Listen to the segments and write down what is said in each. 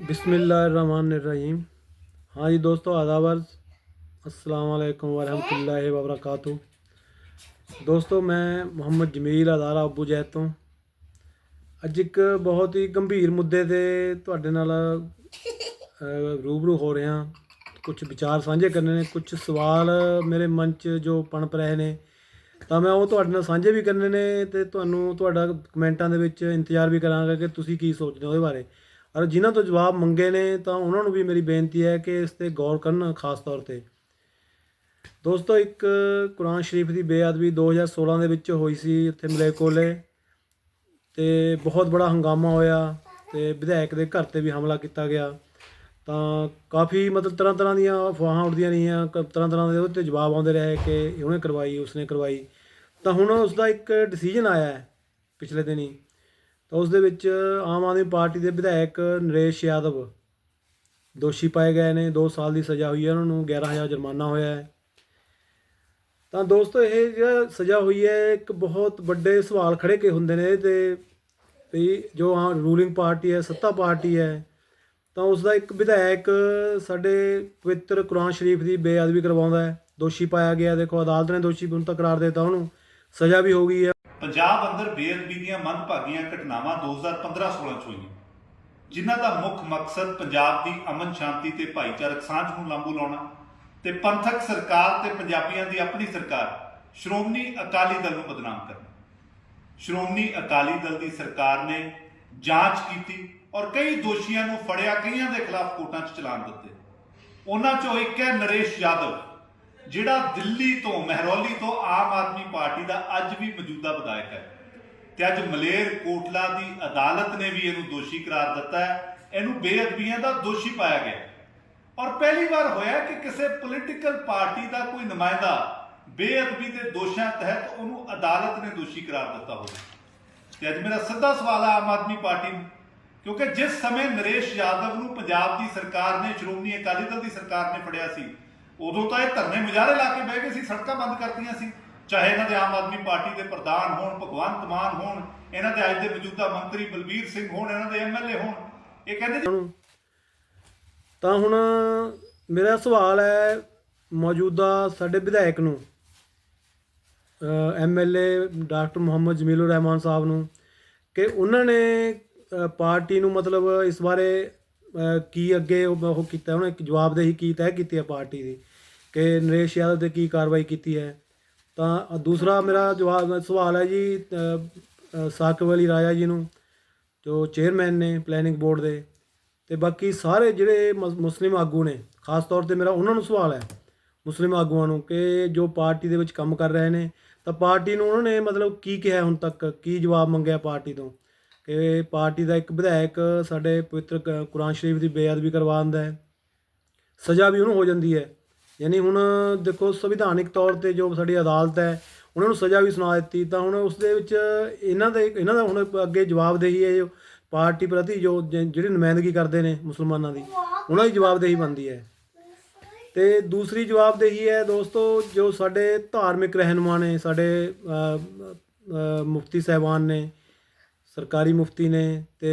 बिस्मिल्लाहिर्रहमानिर्रहीम हाँ जी दोस्तों आदाबर अस्सलाम वालेकुम वरहमतुल्लाहि वबरकातुह ਦੋਸਤੋ ਮੈਂ ਮੁਹੰਮਦ ਜਮੀਲ ਅਦਾਰਾ ਅਬੂ ਜੈਦ ਤੋਂ ਅੱਜ ਇੱਕ ਬਹੁਤ ਹੀ ਗੰਭੀਰ ਮੁੱਦੇ ਤੇ ਤੁਹਾਡੇ ਨਾਲ ਅਹ, ਰੂਬਰੂ ਹੋ ਰਿਹਾ ਕੁਝ ਵਿਚਾਰ ਸਾਂਝੇ ਕਰਨੇ ਨੇ ਕੁਝ ਸਵਾਲ ਮੇਰੇ ਮਨ 'ਚ ਜੋ ਪਣਪ ਰਹੇ ਨੇ ਤਾਂ ਮੈਂ ਉਹ ਤੁਹਾਡੇ ਨਾਲ ਸਾਂਝੇ ਵੀ ਕਰਨੇ ਨੇ ਤੇ ਤੁਹਾਨੂੰ ਤੁਹਾਡਾ ਕਮੈਂਟਾਂ ਦੇ ਵਿੱਚ ਇੰਤਜ਼ਾਰ ਵੀ ਕਰਾਂਗਾ ਕਿ ਤੁਸੀਂ ਕੀ ਸੋਚਦੇ ਹੋ ਉਹਦੇ ਬਾਰੇ ਔਰ ਜਿਨ੍ਹਾਂ ਤੋਂ ਜਵਾਬ ਮੰਗੇ ਨੇ ਤਾਂ ਉਹਨਾਂ ਨੂੰ ਵੀ ਮੇਰੀ ਬੇਨਤੀ ਹੈ ਕਿ ਇਸ ਤੇ ਗੌਰ ਕਰਨ ਖਾਸ ਤੌਰ ਤੇ। ਦੋਸਤੋ, ਇੱਕ ਕੁਰਾਨ ਸ਼ਰੀਫ ਦੀ ਬੇਅਦਬੀ 2016 ਦੇ ਵਿੱਚ ਹੋਈ ਸੀ ਇੱਥੇ ਮਲੇਕੋਲੇ ਤੇ ਬਹੁਤ ਬੜਾ ਹੰਗਾਮਾ ਹੋਇਆ ਤੇ ਵਿਧਾਇਕ ਦੇ ਘਰ ਤੇ ਵੀ ਹਮਲਾ ਕੀਤਾ ਗਿਆ। ਤਾਂ ਕਾਫੀ ਮਤਲਬ ਤਰ੍ਹਾਂ ਤਰ੍ਹਾਂ ਦੀਆਂ ਅਫਵਾਹਾਂ ਉੱਡਦੀਆਂ ਰਹੀਆਂ ਤਰ੍ਹਾਂ ਤਰ੍ਹਾਂ ਦੇ ਉਹਦੇ ਤੇ ਜਵਾਬ ਆਉਂਦੇ ਰਹੇ ਕਿ ਉਹਨੇ ਕਰਵਾਈ, ਉਸਨੇ ਕਰਵਾਈ। ਤਾਂ ਹੁਣ ਉਸ ਦਾ ਇੱਕ ਡਿਸੀਜਨ ਆਇਆ ਹੈ ਪਿਛਲੇ ਦਿਨੀ। ਤਾਂ ਉਸ ਦੇ ਵਿੱਚ ਆਮ ਆਦਮੀ ਪਾਰਟੀ ਦੇ ਵਿਧਾਇਕ ਨਰੇਸ਼ ਯਾਦਵ ਦੋਸ਼ੀ ਪਾਏ ਗਏ ਨੇ। 2 ਸਾਲ ਦੀ ਸਜ਼ਾ ਹੋਈ ਹੈ ਉਹਨਾਂ ਨੂੰ 11000 ਜੁਰਮਾਨਾ ਹੋਇਆ ਹੈ। ਤਾਂ ਦੋਸਤੋ, ਇਹ ਜਿਹੜਾ ਸਜ਼ਾ ਹੋਈ ਹੈ, ਇੱਕ ਬਹੁਤ ਵੱਡੇ ਸਵਾਲ ਖੜੇ ਕੇ ਹੁੰਦੇ ਨੇ ਤੇ ਵੀ ਜੋ ਹਾਂ ਰੂਲਿੰਗ ਪਾਰਟੀ ਹੈ, ਸੱਤਾ ਪਾਰਟੀ ਹੈ, ਤਾਂ ਉਸ ਦਾ ਇੱਕ ਵਿਧਾਇਕ ਸਾਡੇ ਪਵਿੱਤਰ ਕੁਰਾਨ ਸ਼ਰੀਫ ਦੀ ਬੇਅਦਬੀ ਕਰਵਾਉਂਦਾ ਹੈ। ਦੋਸ਼ੀ ਪਾਇਆ ਗਿਆ, ਦੇਖੋ ਅਦਾਲਤ ਨੇ ਦੋਸ਼ੀ ਹੁਣ ਤੱਕ ਕਰਾਰ ਦਿੱਤਾ ਉਹਨੂੰ। ਸਜ਼ਾ ਵੀ ਹੋ ਗਈ ਹੈ। ਪੰਜਾਬ ਅੰਦਰ ਬੇਅਦਬੀ ਦੀਆਂ ਮੰਦਭਾਗੀਆਂ ਘਟਨਾਵਾਂ 2015-16 ਚ ਹੋਈਆਂ। ਜਿਨ੍ਹਾਂ ਦਾ ਮੁੱਖ ਮਕਸਦ ਪੰਜਾਬ ਦੀ ਅਮਨ ਸ਼ਾਂਤੀ ਤੇ ਭਾਈਚਾਰਕ ਸਾਂਝ ਨੂੰ ਲਾਂਬੂ ਲਾਉਣਾ ਤੇ ਪੰਥਕ ਸਰਕਾਰ ਤੇ ਪੰਜਾਬੀਆਂ ਦੀ ਆਪਣੀ ਸਰਕਾਰ, ਸ਼੍ਰੋਮਣੀ ਅਕਾਲੀ ਦਲ ਨੂੰ ਬਦਨਾਮ ਕਰਨਾ। ਸ਼੍ਰੋਮਣੀ ਅਕਾਲੀ ਦਲ ਦੀ ਸਰਕਾਰ ਨੇ ਜਾਂਚ ਕੀਤੀ ਔਰ ਕਈ ਦੋਸ਼ੀਆਂ ਨੂੰ ਫੜਿਆ, ਕਈਆਂ ਦੇ ਖਿਲਾਫ ਕੋਰਟਾਂ 'ਚ ਚਲਾਨ ਦਿੱਤੇ। ਉਹਨਾਂ 'ਚੋਂ ਇੱਕ ਹੈ ਨਰੇਸ਼ ਯਾਦਵ। ਜਿਹੜਾ ਦਿੱਲੀ ਤੋਂ, ਮਹਿਰੌਲੀ ਤੋਂ ਆਮ ਆਦਮੀ ਪਾਰਟੀ ਦਾ ਅੱਜ ਵੀ ਮੌਜੂਦਾ ਵਿਧਾਇਕ ਹੈ। ਤੇ ਅੱਜ ਮਲੇਰ ਕੋਟਲਾ ਦੀ ਅਦਾਲਤ ਨੇ ਵੀ ਇਹਨੂੰ ਦੋਸ਼ੀ ਕਰਾਰ ਦਿੱਤਾ ਹੈ। ਇਹਨੂੰ ਬੇਅਦਬੀਆਂ ਦਾ ਦੋਸ਼ੀ ਪਾਇਆ ਗਿਆ ਔਰ ਪਹਿਲੀ ਵਾਰ ਹੋਇਆ ਕਿ ਕਿਸੇ ਪੋਲੀਟੀਕਲ ਪਾਰਟੀ ਦਾ ਕੋਈ ਨੁਮਾਇੰਦਾ ਬੇਅਦਬੀ ਦੇ ਦੋਸ਼ਾਂ ਤਹਿਤ ਉਹਨੂੰ ਅਦਾਲਤ ਨੇ ਦੋਸ਼ੀ ਕਰਾਰ ਦਿੱਤਾ ਹੋਵੇ। ਤੇ ਅੱਜ ਮੇਰਾ ਸਿੱਧਾ ਸਵਾਲ ਹੈ ਆਮ ਆਦਮੀ ਪਾਰਟੀ ਨੂੰ, ਕਿਉਂਕਿ ਜਿਸ ਸਮੇਂ ਨਰੇਸ਼ ਯਾਦਵ ਨੂੰ ਪੰਜਾਬ ਦੀ ਸਰਕਾਰ ਨੇ, ਸ਼੍ਰੋਮਣੀ ਅਕਾਲੀ ਦਲ ਦੀ ਸਰਕਾਰ ਨੇ ਫੜਿਆ ਸੀ ਉਦੋਂ ਤਾਂ ਇਹ ਧਰਨੇ ਮੁਜ਼ਾਹਰੇ ਲਾ ਕੇ ਬਹਿ ਗਏ ਸੀ, ਸੜਕਾਂ ਬੰਦ ਕਰਤੀਆਂ ਸੀ। ਚਾਹੇ ਇਹਨਾਂ ਦੇ ਆਮ ਆਦਮੀ ਪਾਰਟੀ ਦੇ ਪ੍ਰਧਾਨ ਹੋਣ, ਭਗਵੰਤ ਮਾਨ ਹੋਣ, ਇਹਨਾਂ ਦੇ ਅੱਜ ਦੇ ਮੌਜੂਦਾ ਮੰਤਰੀ ਬਲਬੀਰ ਸਿੰਘ ਹੋਣ, ਇਹਨਾਂ ਦੇ ਐਮਐਲਏ ਹੋਣ। ਇਹ ਕਹਿੰਦੇ ਤਾਂ ਹੁਣ ਮੇਰਾ ਸਵਾਲ ਹੈ ਮੌਜੂਦਾ ਸਾਡੇ ਵਿਧਾਇਕ ਨੂੰ ਐਮਐਲਏ ਡਾਕਟਰ ਮੁਹੰਮਦ ਜਮੀਲੁਰ ਰਹਿਮਾਨ ਸਾਹਿਬ ਨੂੰ, ਕਿ ਉਹਨਾਂ ਨੇ ਪਾਰਟੀ ਨੂੰ ਮਤਲਬ ਇਸ ਬਾਰੇ ਕੀ ਅੱਗੇ ਉਹ ਕੀਤਾ, ਉਹਨੇ ਜਵਾਬਦੇਹੀ ਕੀ ਤੈਅ ਕੀਤੀ ਹੈ ਪਾਰਟੀ ਦੀ? ਕਿ ਨਰੇਸ਼ ਯਾਦਵ ਤੇ ਕੀ ਕਾਰਵਾਈ ਕੀਤੀ ਹੈ। ਤਾਂ ਦੂਸਰਾ ਮੇਰਾ ਜਵਾਬ ਸਵਾਲ ਹੈ ਜੀ ਅ, ਅਲੀ ਰਾਜਾ ਜੀ ਨੂੰ ਜੋ ਚੇਅਰਮੈਨ ਨੇ ਪਲੈਨਿੰਗ ਬੋਰਡ ਦੇ। ਤੇ ਬਾਕੀ ਸਾਰੇ ਜਿਹੜੇ ਮੁਸ- ਮੁਸਲਿਮ ਆਗੂ ਨੇ ਖਾਸ ਤੌਰ ਤੇ ਮੇਰਾ ਉਹਨਾਂ ਨੂੰ ਸਵਾਲ ਹੈ ਮੁਸਲਿਮ ਆਗੂਆਂ ਨੂੰ ਕਿ ਜੋ ਪਾਰਟੀ ਦੇ ਵਿੱਚ ਕੰਮ ਕਰ ਰਹੇ ਨੇ ਤਾਂ ਪਾਰਟੀ ਨੂੰ ਉਹਨਾਂ ਨੇ ਮਤਲਬ ਕੀ ਕਿਹਾ ਹੁਣ ਤੱਕ? ਕੀ ਜਵਾਬ ਮੰਗਿਆ ਪਾਰਟੀ ਤੋਂ? ਕਿ ਪਾਰਟੀ ਦਾ ਇੱਕ ਵਿਧਾਇਕ ਸਾਡੇ ਪਵਿੱਤਰ ਕ- ਕੁਰਾਨ ਸ਼ਰੀਫ ਦੀ ਬੇਅਦਬੀ ਕਰਵਾ ਦਿੰਦਾ ਹੈ। ਸਜ਼ਾ ਵੀ ਉਹਨੂੰ ਹੋ ਜਾਂਦੀ ਹੈ। ਯਾਨੀ ਹੁਣ ਦੇਖੋ ਸੰਵਿਧਾਨਿਕ ਤੌਰ ਤੇ ਜੋ ਸਾਡੀ ਅਦਾਲਤ ਹੈ, ਉਹਨਾਂ ਨੂੰ ਸਜ਼ਾ ਵੀ ਸੁਣਾ ਦਿੱਤੀ, ਤਾਂ ਹੁਣ ਉਸ ਦੇ ਵਿੱਚ ਇਹਨਾਂ ਦੇ, ਇਹਨਾਂ ਦਾ ਹੁਣ ਅੱਗੇ ਜਵਾਬਦੇਹੀ ਹੈ ਜੋ ਪਾਰਟੀ ਪ੍ਰਤੀ ਜੋ ਜ- ਜਿਹੜੀ ਨੁਮਾਇੰਦਗੀ ਕਰਦੇ ਨੇ ਮੁਸਲਮਾਨਾਂ ਦੀ, ਉਹਨਾਂ ਦੀ ਜਵਾਬਦੇਹੀ ਬਣਦੀ ਹੈ। ਤੇ ਦੂਸਰੀ ਜਵਾਬਦੇਹੀ ਹੈ ਦੋਸਤੋ ਜੋ ਸਾਡੇ ਧਾਰਮਿਕ ਰਹਿਨੁਮਾ ਨੇ, ਸਾਡੇ ਮੁਫਤੀ ਸਾਹਿਬਾਨ ਨੇ, ਸਰਕਾਰੀ ਮੁਫਤੀ ਨੇ ਤੇ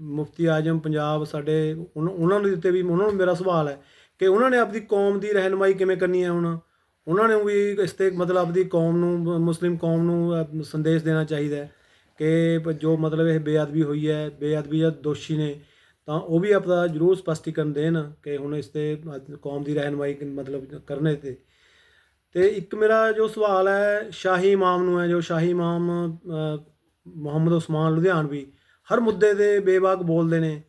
ਮੁਫਤੀ ਆਜਮ ਪੰਜਾਬ ਸਾਡੇ, ਉਨ- ਉਹਨਾਂ ਦੇ ਉੱਤੇ ਵੀ, ਉਹਨਾਂ ਨੂੰ ਮੇਰਾ ਸਵਾਲ ਹੈ ਕਿ ਉਹਨਾਂ ਨੇ ਆਪਣੀ ਕੌਮ ਦੀ ਰਹਿਨੁਮਾਈ ਕਿਵੇਂ ਕਰਨੀ ਹੈ ਹੁਣ? ਉਹਨਾਂ ਨੂੰ ਵੀ ਇਸ ਤੇ ਮਤਲਬ ਆਪਣੀ ਕੌਮ ਨੂੰ, ਮੁਸਲਿਮ ਕੌਮ ਨੂੰ ਸੰਦੇਸ਼ ਦੇਣਾ ਚਾਹੀਦਾ ਹੈ ਕਿ ਜੋ ਮਤਲਬ ਇਹ ਬੇਅਦਬੀ ਹੋਈ ਹੈ, ਬੇਅਦਬੀ ਜਾਂ ਦੋਸ਼ੀ ਨੇ, ਤਾਂ ਉਹ ਵੀ ਆਪਣਾ ਜ਼ਰੂਰ ਸਪਸ਼ਟੀਕਰਨ ਦੇਣ ਕਿ ਹੁਣ ਇਸ ਤੇ ਕੌਮ ਦੀ ਰਹਿਨੁਮਾਈ ਮਤਲਬ ਕਰਨੇ ਤੇ। ਤੇ ਇੱਕ ਮੇਰਾ ਜੋ ਸਵਾਲ ਹੈ, ਸ਼ਾਹੀ ਇਮਾਮ ਨੂੰ ਹੈ, ਜੋ ਸ਼ਾਹੀ ਇਮਾਮ ਮੁਹੰਮਦ ਉਸਮਾਨ ਲੁਧਿਆਣਵੀ ਹਰ ਮੁੱਦੇ ਤੇ ਬੇਬਾਕ ਬੋਲਦੇ ਨੇ,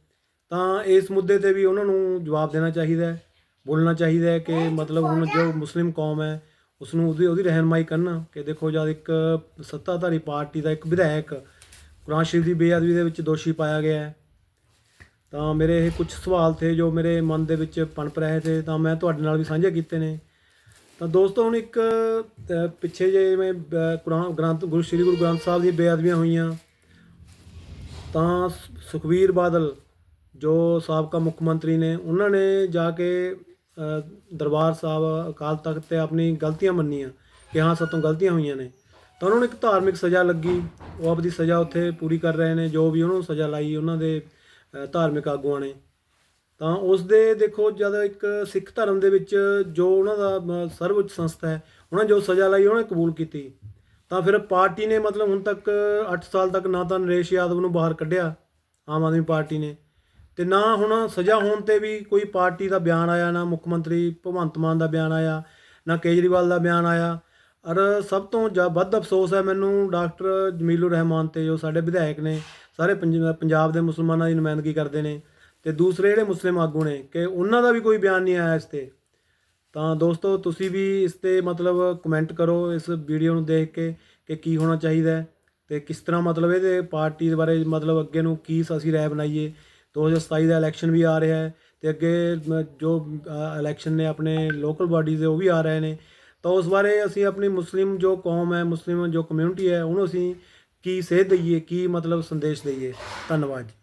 ਤਾਂ ਇਸ ਮੁੱਦੇ ਤੇ ਵੀ ਉਹਨਾਂ ਨੂੰ ਜਵਾਬ ਦੇਣਾ ਚਾਹੀਦਾ ਹੈ। ਬੋਲਣਾ ਚਾਹੀਦਾ ਹੈ ਕਿ ਮਤਲਬ ਹੁਣ ਜੋ ਮੁਸਲਿਮ ਕੌਮ ਹੈ ਉਸ ਨੂੰ ਉਹਦੀ ਉਹਦੀ ਰਹਿਨਮਾਈ ਕਰਨਾ ਕਿ ਦੇਖੋ ਜਦ ਇੱਕ ਸੱਤਾਧਾਰੀ ਪਾਰਟੀ ਦਾ ਇੱਕ ਵਿਧਾਇਕ ਕੁਰਾਨ ਸ਼ਰੀਫ ਦੀ ਬੇਅਦਬੀ ਦੇ ਵਿੱਚ ਦੋਸ਼ੀ ਪਾਇਆ ਗਿਆ ਹੈ, ਤਾਂ ਮੇਰੇ ਇਹ ਕੁਝ ਸਵਾਲ ਥੇ ਜੋ ਮੇਰੇ ਮਨ ਦੇ ਵਿੱਚ ਪਣਪ ਰਹੇ ਥੇ, ਤਾਂ ਮੈਂ ਤੁਹਾਡੇ ਨਾਲ ਵੀ ਸਾਂਝੇ ਕੀਤੇ ਨੇ। ਤਾਂ ਦੋਸਤੋ ਹੁਣ ਇੱਕ ਪਿੱਛੇ ਜੇ ਮੈਂ ਕੁਰਾਨ ਗ੍ਰੰਥ, ਗੁਰੂ ਸ੍ਰੀ ਗੁਰੂ ਗ੍ਰੰਥ ਸਾਹਿਬ ਦੀ ਬੇਅਦਬੀਆਂ ਹੋਈਆਂ, ਤਾਂ ਸ- ਸੁਖਬੀਰ ਬਾਦਲ ਜੋ ਸਾਬਕਾ ਮੁੱਖ ਮੰਤਰੀ ਨੇ, ਉਹਨਾਂ ਨੇ ਜਾ ਕੇ ਦਰਬਾਰ ਸਾਹਿਬ, ਅਕਾਲ ਤਖਤ ਤੇ ਆਪਣੀ ਗਲਤੀਆਂ ਮੰਨੀਆਂ ਕਿ ਹਾਂ ਸਾਤੋਂ ਗਲਤੀਆਂ ਹੋਈਆਂ ਨੇ। ਤਾਂ ਉਹਨਾਂ ਨੂੰ ਇੱਕ ਧਾਰਮਿਕ ਸਜ਼ਾ ਲੱਗੀ। ਉਹ ਆਪਦੀ ਸਜ਼ਾ ਉੱਥੇ ਪੂਰੀ ਕਰ ਰਹੇ ਨੇ, ਜੋ ਵੀ ਉਹਨਾਂ ਨੂੰ ਸਜ਼ਾ ਲਾਈ ਉਹਨਾਂ ਦੇ ਧਾਰਮਿਕ ਆਗੂਆਂ ਨੇ। ਤਾਂ ਉਸ ਦੇ ਦੇਖੋ, ਜਦ ਇੱਕ ਸਿੱਖ ਧਰਮ ਦੇ ਵਿੱਚ ਜੋ ਉਹਨਾਂ ਦਾ ਸਰਵਉੱਚ ਸੰਸਥਾ ਹੈ, ਉਹਨਾਂ ਜੋ ਸਜ਼ਾ ਲਈ, ਉਹਨੇ ਕਬੂਲ ਕੀਤੀ। ਤਾਂ ਫਿਰ ਪਾਰਟੀ ਨੇ ਮਤਲਬ ਹੁਣ ਤੱਕ 8 ਸਾਲ ਤੱਕ ਨਾ ਤਾਂ ਨਰੇਸ਼ ਯਾਦਵ ਨੂੰ ਬਾਹਰ ਕੱਢਿਆ, ਆਮ ਆਦਮੀ ਪਾਰਟੀ ਨੇ। ਤੇ ਨਾ ਹੁਣ ਸਜ਼ਾ ਹੋਣ ਤੇ ਵੀ ਕੋਈ ਪਾਰਟੀ ਦਾ ਬਿਆਨ ਆਇਆ, ਨਾ ਮੁੱਖ ਮੰਤਰੀ ਭਗਵੰਤ ਮਾਨ ਦਾ ਬਿਆਨ ਆਇਆ, ਨਾ ਕੇਜਰੀਵਾਲ ਦਾ ਬਿਆਨ ਆਇਆ। ਔਰ ਸਭ ਤੋਂ ਜ਼ਿਆ- ਵੱਧ ਅਫਸੋਸ ਹੈ ਮੈਨੂੰ ਡਾਕਟਰ ਜਮੀਲੁਰ ਰਹਿਮਾਨ ਤੇ, ਜੋ ਸਾਡੇ ਵਿਧਾਇਕ ਨੇ, ਸਾਰੇ ਪੰਜ- ਪੰਜਾਬ ਦੇ ਮੁਸਲਮਾਨਾਂ ਦੀ ਨੁਮਾਇੰਦਗੀ ਕਰਦੇ ਨੇ ਤੇ ਦੂਸਰੇ ਜਿਹੜੇ ਮੁਸਲਿਮ ਆਗੂ ਨੇ, ਕਿ ਉਹਨਾਂ ਦਾ ਵੀ ਕੋਈ ਬਿਆਨ ਨਹੀਂ ਆਇਆ ਇਸ ਤੇ। ਤਾਂ ਦੋਸਤੋ, ਤੁਸੀਂ ਵੀ ਇਸ ਤੇ ਮਤਲਬ ਕਮੈਂਟ ਕਰੋ ਇਸ ਵੀਡੀਓ ਨੂੰ ਦੇਖ ਕੇ, ਕਿ ਕੀ ਹੋਣਾ ਚਾਹੀਦਾ ਹੈ ਤੇ ਕਿਸ ਤਰ੍ਹਾਂ ਮਤਲਬ ਇਹਦੇ ਪਾਰਟੀ ਦੇ ਬਾਰੇ ਮਤਲਬ ਅੱਗੇ ਨੂੰ ਕੀ ਅਸੀਂ ਰਾਏ ਬਣਾਈਏ। 2027 ਦਾ ਇਲੈਕਸ਼ਨ ਵੀ ਆ ਰਿਹਾ ਹੈ ਤੇ ਅੱਗੇ ਜੋ ਇਲੈਕਸ਼ਨ ਨੇ ਆਪਣੇ ਲੋਕਲ ਬਾਡੀਜ਼ ਦੇ ਉਹ ਵੀ ਆ ਰਹੇ ਨੇ। ਤਾਂ ਉਸ ਬਾਰੇ ਅਸੀਂ ਆਪਣੀ ਮੁਸਲਿਮ ਜੋ ਕੌਮ ਹੈ, ਮੁਸਲਿਮ ਜੋ ਕਮਿਊਨਿਟੀ ਹੈ, ਉਹਨੂੰ ਅਸੀਂ ਕੀ ਸੇਧ ਦਈਏ, ਕੀ ਮਤਲਬ ਸੰਦੇਸ਼ ਦਈਏ? ਧੰਨਵਾਦ ਜੀ।